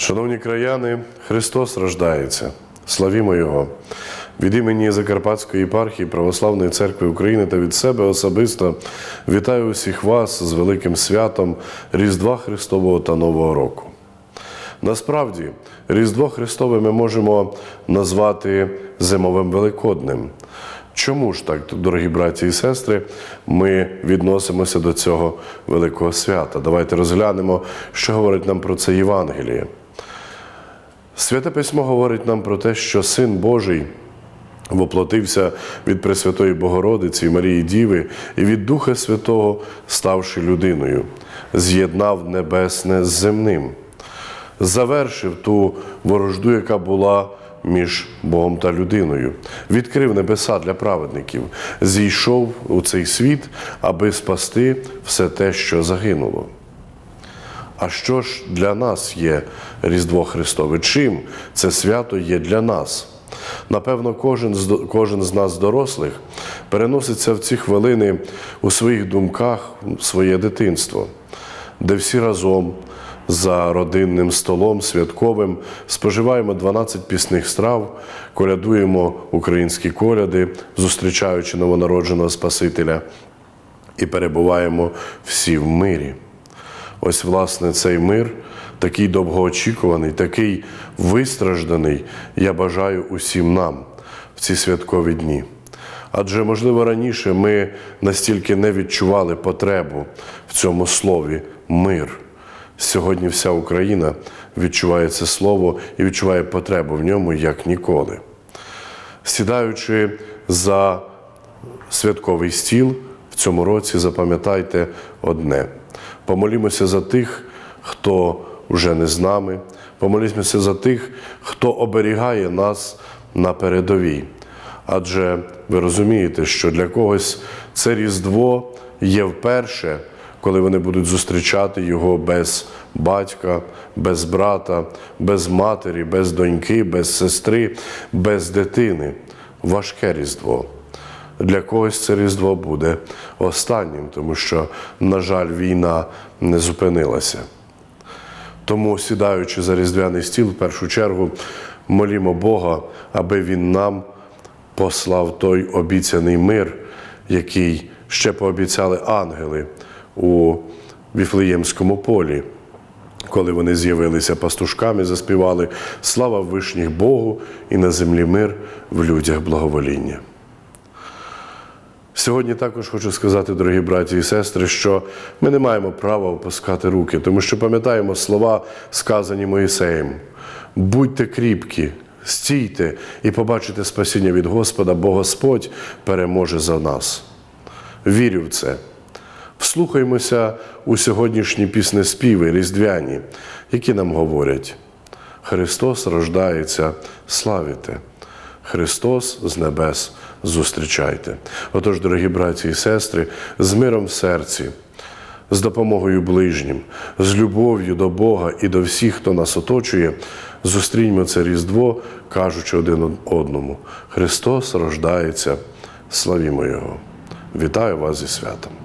Шановні краяни, Христос рождається. Славімо Його! Від імені Закарпатської єпархії Православної церкви України та від себе особисто вітаю усіх вас з великим святом Різдва Христового та Нового року. Насправді, Різдво Христове ми можемо назвати зимовим великодним. Чому ж так, дорогі браті і сестри, ми відносимося до цього великого свята? Давайте розглянемо, що говорить нам про це Євангеліє. Святе письмо говорить нам про те, що Син Божий воплотився від Пресвятої Богородиці Марії Діви і від Духа Святого, ставши людиною, з'єднав небесне з земним, завершив ту ворожду, яка була між Богом та людиною, відкрив небеса для праведників, зійшов у цей світ, аби спасти все те, що загинуло. А що ж для нас є Різдво Христове? Чим це свято є для нас? Напевно, кожен з, кожен з нас, дорослих, переноситься в ці хвилини у своїх думках в своє дитинство, де всі разом за родинним столом святковим споживаємо 12 пісних страв, колядуємо українські коляди, зустрічаючи новонародженого Спасителя, і перебуваємо всі в мирі. Ось, власне, цей мир, такий довгоочікуваний, такий вистражданий, я бажаю усім нам в ці святкові дні. Адже, можливо, раніше ми настільки не відчували потребу в цьому слові мир. Сьогодні вся Україна відчуває це слово і відчуває потребу в ньому як ніколи. Сідаючи за святковий стіл в цьому році, запам'ятайте одне: помолімося за тих, хто вже не з нами, помолімося за тих, хто оберігає нас на передовій. Адже ви розумієте, що для когось це Різдво є вперше, коли вони будуть зустрічати його без батька, без брата, без матері, без доньки, без сестри, без дитини. Важке Різдво. Для когось це Різдво буде останнім, тому що, на жаль, війна не зупинилася. Тому, сідаючи за різдвяний стіл, в першу чергу молімо Бога, аби Він нам послав той обіцяний мир, який ще пообіцяли ангели у Віфлеємському полі, коли вони з'явилися пастушками, заспівали Слава Вишніх Богу і на землі мир в людях благовоління. Сьогодні також хочу сказати, дорогі браті і сестри, що ми не маємо права опускати руки, тому що пам'ятаємо слова, сказані Моїсеєм. Будьте кріпкі, стійте і побачите спасіння від Господа, бо Господь переможе за нас. Вірю в це. Вслухаймося у сьогоднішні піснеспіви різдвяні, які нам говорять: Христос рождається, славіте! Христос з небес зустрічайте. Отож, дорогі браті і сестри, з миром в серці, з допомогою ближнім, з любов'ю до Бога і до всіх, хто нас оточує, зустріньмо це Різдво, кажучи один одному: Христос рождається, славімо Його! Вітаю вас зі святом!